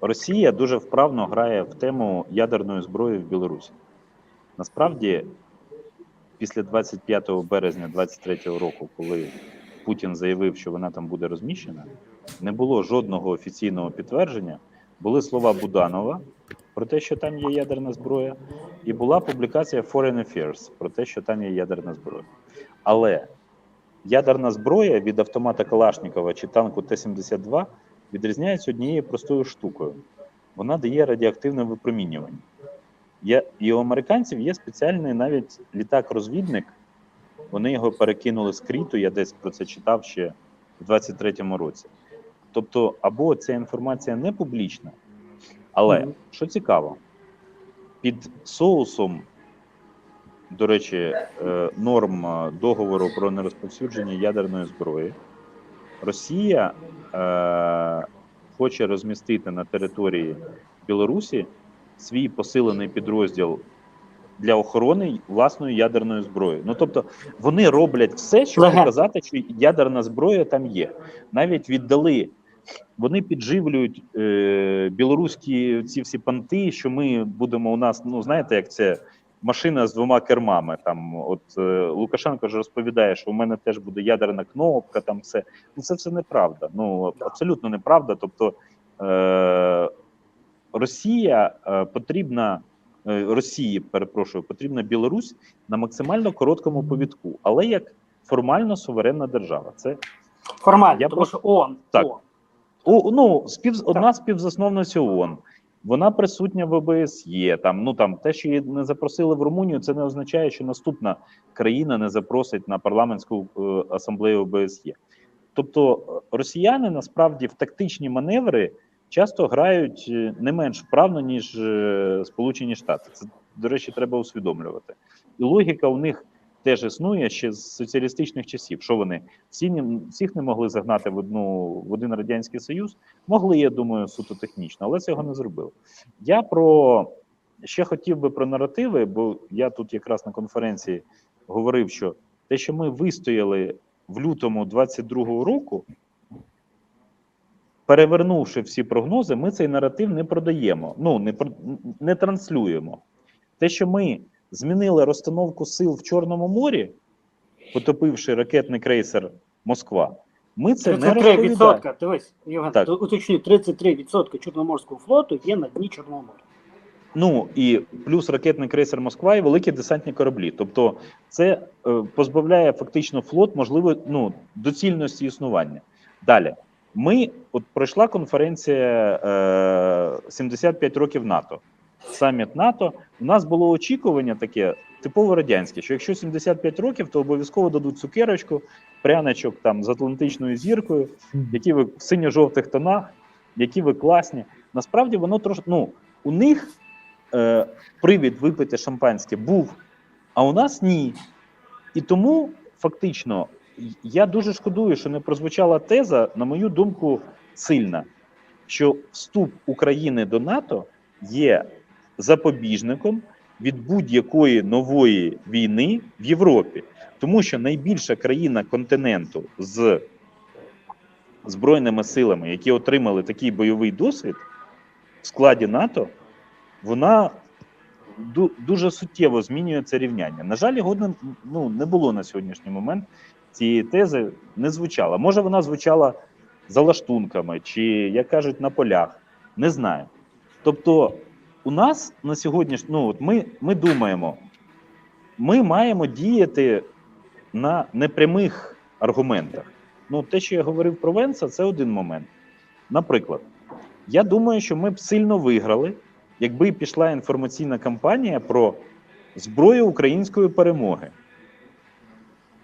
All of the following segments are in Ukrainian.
Росія дуже вправно грає в тему ядерної зброї в Білорусі. Насправді, після 25 березня 23 року, коли Путін заявив, що вона там буде розміщена, не було жодного офіційного підтвердження. Були слова Буданова про те, що там є ядерна зброя, і була публікація Foreign Affairs про те, що там є ядерна зброя. Але ядерна зброя від автомата Калашникова чи танку Т-72 відрізняється однією простою штукою. Вона дає радіоактивне випромінювання. Є, і у американців є спеціальний навіть літак-розвідник. Вони його перекинули з кріту, я десь про це читав ще в 23-му році. Тобто, або ця інформація не публічна, але Мгм. що цікаво, під соусом, до речі, е, норм е, договору про нерозповсюдження ядерної зброї, Росія е, хоче розмістити на території Білорусі свій посилений підрозділ для охорони власної ядерної зброї. Ну тобто вони роблять все, щоб показати, що ядерна зброя там є. Навіть віддали. Вони підживлюють е, білоруські ці всі панти, що ми будемо у нас, ну знаєте, як це машина з двома кермами. Там от е, Лукашенко ж розповідає, що у мене теж буде ядерна кнопка, там все. Ну це все неправда. Ну абсолютно неправда. Тобто е, Росія е, потрібна. е, Росії, перепрошую, потрібна Білорусь на максимально короткому повідку, але як формально суверенна держава. Це Формально, Я тому просто- що ООН. Так. ООН. О, ну, спів, одна співзасновниця ООН. Вона присутня в ОБСЄ. Там, ну, там, те, що її не запросили в Румунію, це не означає, що наступна країна не запросить на парламентську е, асамблею ОБСЄ. Тобто е, росіяни насправді в тактичні маневри часто грають е, не менш вправно, ніж Сполучені Штати. Це, до речі, треба усвідомлювати. І логіка у них теж існує ще з соціалістичних часів. Що вони не- всіх не могли загнати в одну в один радянський союз. Могли, я думаю, суто технічно, але цього не зробили. Я про ще хотів би про наративи, бо я тут якраз на конференції говорив, що те, що ми вистояли в лютому 22-го року, перевернувши всі прогнози, ми цей наратив не продаємо, ну не не транслюємо. Те, що ми змінили розстановку сил в Чорному морі, потопивши ракетний крейсер Москва, ми це не розповідаємо. 33%, дивись, Євген, Так. уточню, 33% Чорноморського флоту є на дні Чорного моря. Ну і плюс ракетний крейсер Москва і великі десантні кораблі. Тобто, це е, позбавляє фактично флот можливо ну, доцільності існування. Далі ми от пройшла конференція е, 75 років НАТО. Саміт НАТО. У нас було очікування таке типово радянське, що якщо 75 років, то обов'язково дадуть цукерочку, пряничок там з Атлантичною зіркою, які ви в синьо-жовтих тонах, які ви класні. Насправді воно трошки ну у них е, привід випити шампанське був, а у нас ні. І тому фактично я дуже шкодую, що не прозвучала теза, на мою думку, сильна, що вступ України до НАТО є запобіжником від будь-якої нової війни в Європі, тому що найбільша країна континенту з збройними силами, які отримали такий бойовий досвід в складі НАТО, вона дуже суттєво змінює це рівняння. На жаль, його ну, не було на сьогоднішній момент. Цієї тези не звучала. Може, вона звучала за лаштунками, чи, як кажуть, на полях. Не знаю. Тобто, у нас на сьогодні, ну, от ми, ми думаємо, ми маємо діяти на непрямих аргументах. Ну, те, що я говорив про Венса, це один момент. Наприклад, я думаю, що ми б сильно виграли, якби пішла інформаційна кампанія про зброю української перемоги.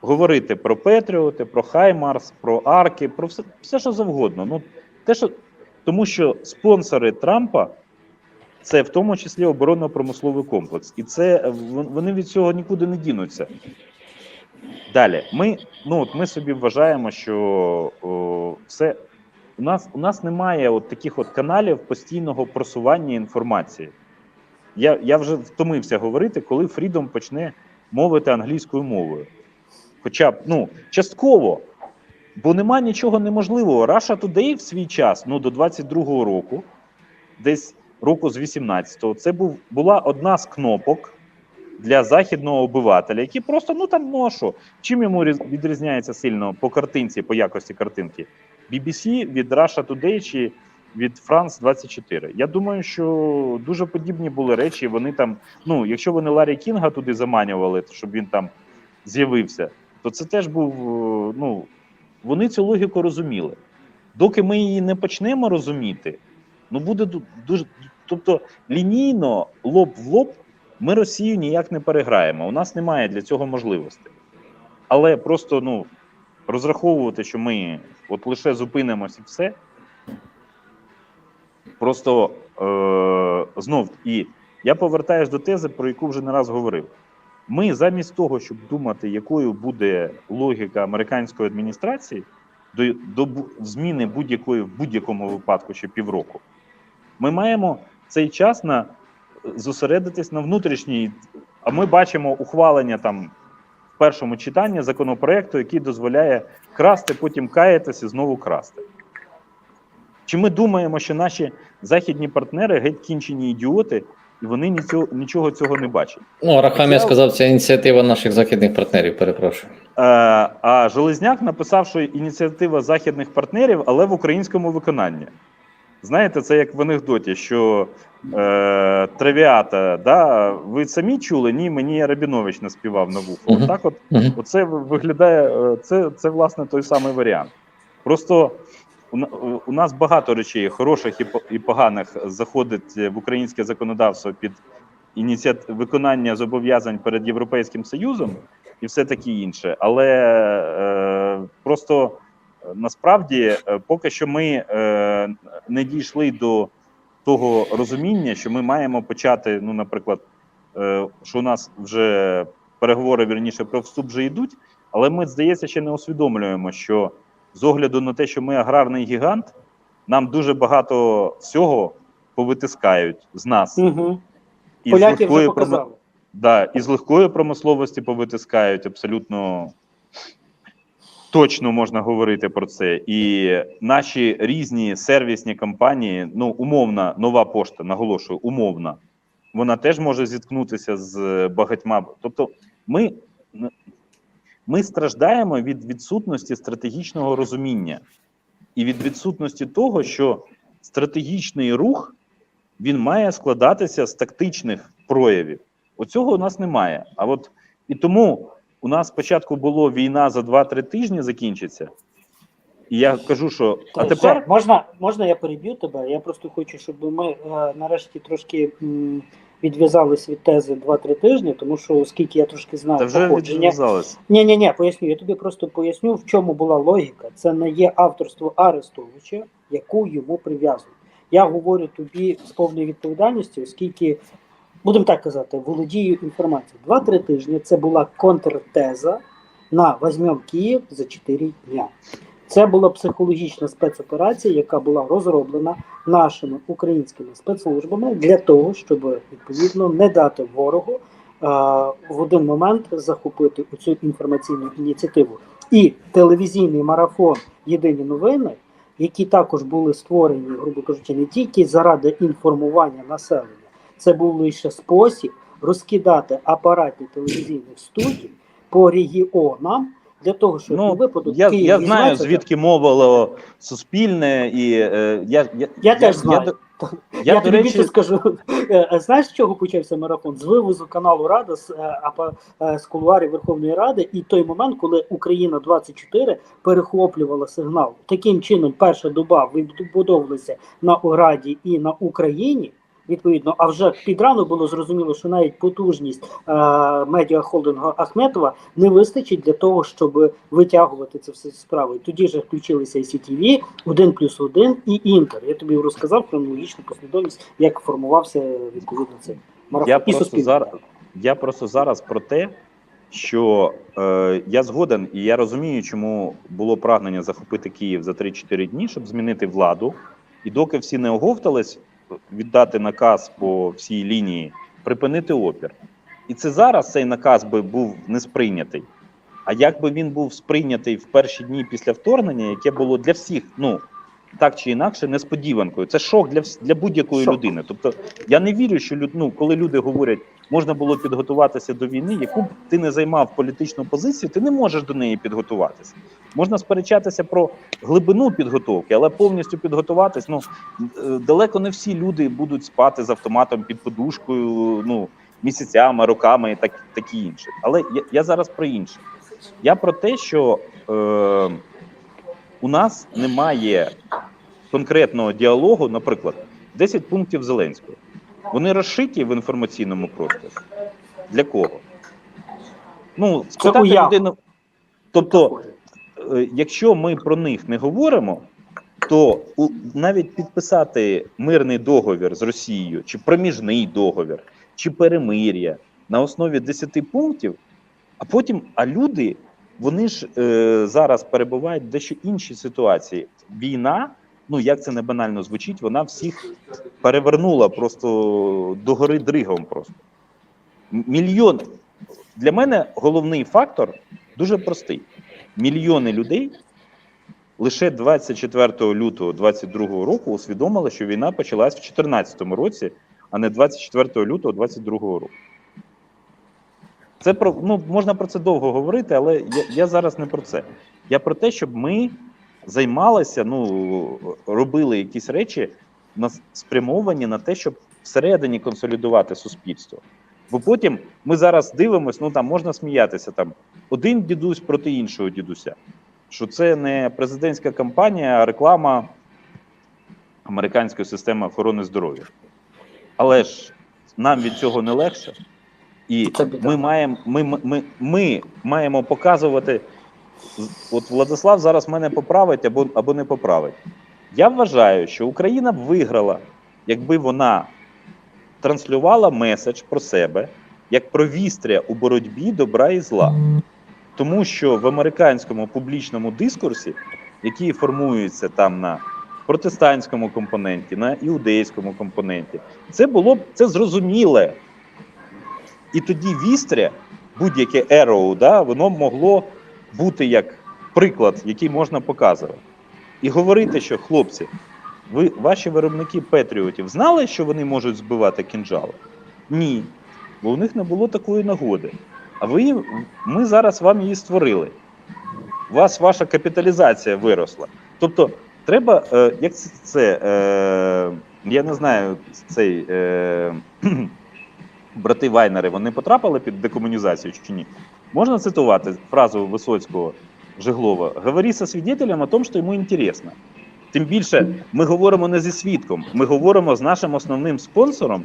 Говорити про Петріоти, про Хаймарс, про Арки, про все, все що завгодно. Ну, те, що, тому що спонсори Трампа це в тому числі оборонно-промисловий комплекс. І це е, вони від цього нікуди не дінуться. Далі, ми, ну, от ми собі вважаємо, що о, все у нас у нас немає от таких от каналів постійного просування інформації. Я, я вже втомився говорити, коли Фрідом почне мовити англійською мовою. Хоча б ну, частково, бо нема нічого неможливого. Russia Today в свій час, ну до 22-го року, десь року з 18-го. Це був була одна з кнопок для західного обивателя, який просто ну там ну а що, чим йому відрізняється сильно по картинці, по якості картинки? BBC від Russia Today чи від France 24. Я думаю, що дуже подібні були речі. Вони там, ну, якщо вони Ларі Кінга туди заманювали, щоб він там з'явився, то це теж був. е, Ну, вони цю логіку розуміли. Доки ми її не почнемо розуміти, ну буде дуже. Тобто лінійно, лоб в лоб, ми Росію ніяк не переграємо. У нас немає для цього можливостей. Але просто ну, розраховувати, що ми от лише зупинимось і все. Просто е, знов і я повертаюсь до тези, про яку вже не раз говорив. Ми замість того, щоб думати, якою буде логіка американської адміністрації до, до зміни будь-якої в будь-якому випадку ще півроку, ми маємо цей час на зосередитись на внутрішній. А ми бачимо ухвалення там в першому читанні законопроекту, який дозволяє красти, потім каятися і знову красти. Чи ми думаємо, що наші західні партнери геть кінчені ідіоти, і вони нічого, нічого цього не бачать? Ну, Рахамія Я- сказав, це ініціатива наших західних партнерів, перепрошую. Е, а Железняк написав, що ініціатива західних партнерів, але в українському виконанні. Знаєте, це як в анекдоті, що е, травіата, да, ви самі чули? Ні, мені Рабінович наспівав на вухо. Мгм. Отак от. Оце виглядає, е, це, це власне той самий варіант. Просто у, у нас багато речей, хороших і, і поганих, заходить в українське законодавство під ініціат... виконання зобов'язань перед Європейським Союзом і все таке інше. Але е, просто е, насправді е, поки що ми е, не дійшли до того розуміння, що ми маємо почати, ну, наприклад, е, що у нас вже переговори вірніше про вступ вже йдуть, але ми, здається, ще не усвідомлюємо, що з огляду на те, що ми аграрний гігант, нам дуже багато всього повитискають з нас. Угу. І Поляки вже легкої показали. Да, і з легкої промисловості повитискають абсолютно точно можна говорити про це. І наші різні сервісні компанії, ну умовна нова пошта, наголошую, умовна, вона теж може зіткнутися з багатьма. Тобто, ми, ми страждаємо від відсутності стратегічного розуміння і від відсутності того, що стратегічний рух він має складатися з тактичних проявів. Оцього у нас немає. А от і тому у нас спочатку було війна за 2-3 тижні закінчиться. І я кажу, що а тепер можна, можна я переб'ю тебе? Я просто хочу, щоб ми е, нарешті трошки м, відв'язались від тези 2-3 тижні, тому що оскільки я трошки знаю та вже походження. відв'язалось. Ні, ні, ні, поясню. Я тобі просто поясню, в чому була логіка. Це не є авторство Арестовича, яку йому прив'язують. Я говорю тобі з повною відповідальністю, оскільки, будемо так казати, володію інформацією. Два-три тижні це була контртеза на «Возьмем Київ за 4 дня. Це була психологічна спецоперація, яка була розроблена нашими українськими спецслужбами для того, щоб відповідно не дати ворогу е, в один момент захопити цю інформаційну ініціативу. І телевізійний марафон Єдині новини, які також були створені, грубо кажучи, не тільки заради інформування населення, це був лише спосіб розкидати апарати телевізійних студій по регіонам для того, щоб Ну, випадок Я, Київ я знаю, звідки мовило суспільне, і е, я, я, Я теж знаю. Я, Я, я, тобі речі, більше скажу. Е, е, Знаєш, з чого почався марафон? З вивозу каналу Рада з, е, е, з кулуарів Верховної Ради, і той момент, коли Україна 24 перехоплювала сигнал. Таким чином, перша доба вибудовувалася на Раді і на Україні. Відповідно, а вже під ранок було зрозуміло, що навіть потужність е, медіахолдингу Ахметова не вистачить для того, щоб витягувати це все справи. Тоді ж включилися і CTV, 1 плюс 1 і Інтер. Я тобі розказав хронологічну послідовність, як формувався відповідно цей марафон. Я і просто зараз я просто зараз про те, що е, я згоден, і я розумію, чому було прагнення захопити Київ за 3-4 дні, щоб змінити владу. І доки всі не оговтались, віддати наказ по всій лінії, припинити опір. І це зараз цей наказ би був не сприйнятий. А як би він був сприйнятий в перші дні після вторгнення, яке було для всіх, ну так чи інакше несподіванкою. Це шок для для будь-якої Шок. людини. Тобто я не вірю, що люд, ну, коли люди говорять, можна було підготуватися до війни, яку б ти не займав політичну позицію, ти не можеш до неї підготуватися. Можна сперечатися про глибину підготовки, але повністю підготуватись. Ну е, далеко не всі люди будуть спати з автоматом під подушкою. Ну місяцями, роками і так такі інше. Але я, я зараз про інше. Я про те, що е, у нас немає конкретного діалогу, наприклад, 10 пунктів Зеленського. Вони розшиті в інформаційному просторі. Для кого? Ну, спитати людину. Тобто, е, якщо ми про них не говоримо, то навіть підписати мирний договір з Росією, чи проміжний договір, чи перемир'я на основі 10 пунктів, а потім, а люди, вони ж е, зараз перебувають в дещо іншій ситуації. Війна, ну як це не банально звучить, вона всіх перевернула просто до гори дригом. Просто мільйон для мене головний фактор дуже простий: мільйони людей лише 24 лютого 2022 року усвідомили, що війна почалась в 2014 році, а не 24 лютого 2022 року. Це про ну можна про це довго говорити, але я, я зараз не про це. Я про те, щоб ми займалися, ну робили якісь речі на спрямовані на те, щоб всередині консолідувати суспільство. Бо потім ми зараз дивимося, ну там можна сміятися там один дідусь проти іншого дідуся. Що це не президентська кампанія, а реклама американської системи охорони здоров'я. Але ж нам від цього не легше. І ми маємо, ми, ми, ми, ми маємо показувати. От Владислав зараз мене поправить або, або не поправить. Я вважаю, що Україна б виграла, якби вона транслювала меседж про себе як про вістря у боротьбі добра і зла. Тому що в американському публічному дискурсі, який формується там на протестантському компоненті, на іудейському компоненті, це було б це зрозуміле. І тоді вістря, будь-яке ероу, да, воно могло бути як приклад, який можна показувати. І говорити, що хлопці, ви ваші виробники Петріотів знали, що вони можуть збивати кінжали? Ні. Бо у них не було такої нагоди. А ви ми зараз вам її створили. У вас ваша капіталізація виросла. Тобто, треба, е, як це, це е, я не знаю, цей е, брати Вайнери, вони потрапили під декомунізацію чи ні? Можна цитувати фразу Висоцького Жиглова: говори со свідетелем о том, що йому інтересно. Тим більше ми говоримо не зі свідком, ми говоримо з нашим основним спонсором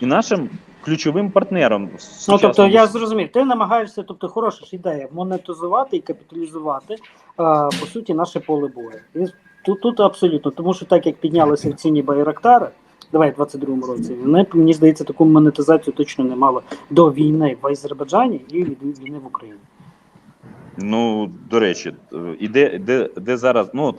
і нашим ключовим партнером. Ну, тобто, я зрозумів, ти намагаєшся, тобто, хороша ж ідея, монетизувати і капіталізувати, а, по суті, наше поле бою. І Тут, тут абсолютно, тому що так як піднялися в ціні Байрактари, давай в 22-му році, вони, мені здається, таку монетизацію точно не мали до війни в Азербайджані і від війни в Україні. Ну, до речі, е, і де, де, де зараз, ну от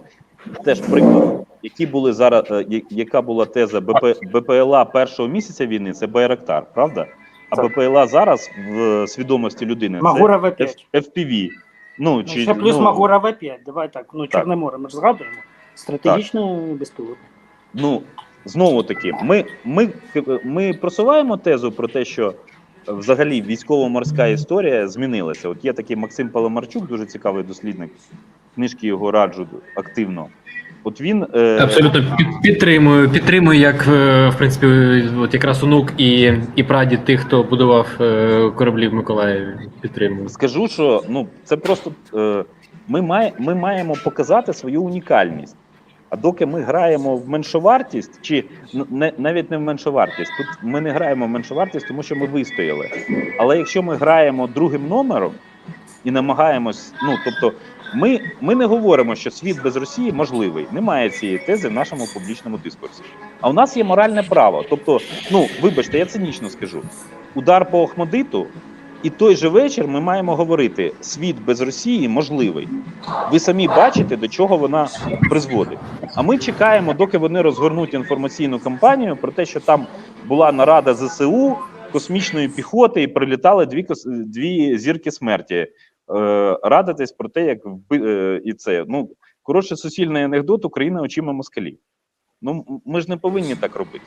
теж приклад, які були зараз, е, я- яка була теза БП, БПЛА першого місяця війни, це Байрактар, правда? А Так. БПЛА зараз в свідомості людини Магура це В5. F- FPV. Ну, Ну, чи, ще плюс ну, Магура В5, давай так, ну Чорне море, ми ж згадуємо. Стратегічно безпілотно. ну знову таки, ми, ми, ми просуваємо тезу про те, що взагалі військово-морська історія змінилася. От є такий Максим Паламарчук, дуже цікавий дослідник. Книжки його раджу активно. От він е, Абсолютно під, підтримую. Підтримую, як е, в принципі, от якраз онук і, і прадід тих, хто будував е, кораблі в Миколаєві. Підтримую. скажу, що ну це просто е, ми, має, ми маємо показати свою унікальність. А доки ми граємо в меншовартість, чи не навіть не в меншовартість, тут ми не граємо в меншовартість, тому що ми вистояли. Але якщо ми граємо другим номером і намагаємось, ну тобто, ми, ми не говоримо, що світ без Росії можливий. Немає цієї тези в нашому публічному дискурсі. А у нас є моральне право. Тобто, ну вибачте, я цинічно скажу: удар по Охмадиту, і той же вечір ми маємо говорити: світ без Росії можливий. Ви самі бачите, до чого вона призводить. А ми чекаємо, доки вони розгорнуть інформаційну кампанію про те, що там була нарада ЗСУ, космічної піхоти, і прилітали дві дві зірки смерті. Е, радитись про те, як вби- е, і це. Ну Коротше, суцільний анекдот Україна очима москалів. Ну, ми ж не повинні так робити.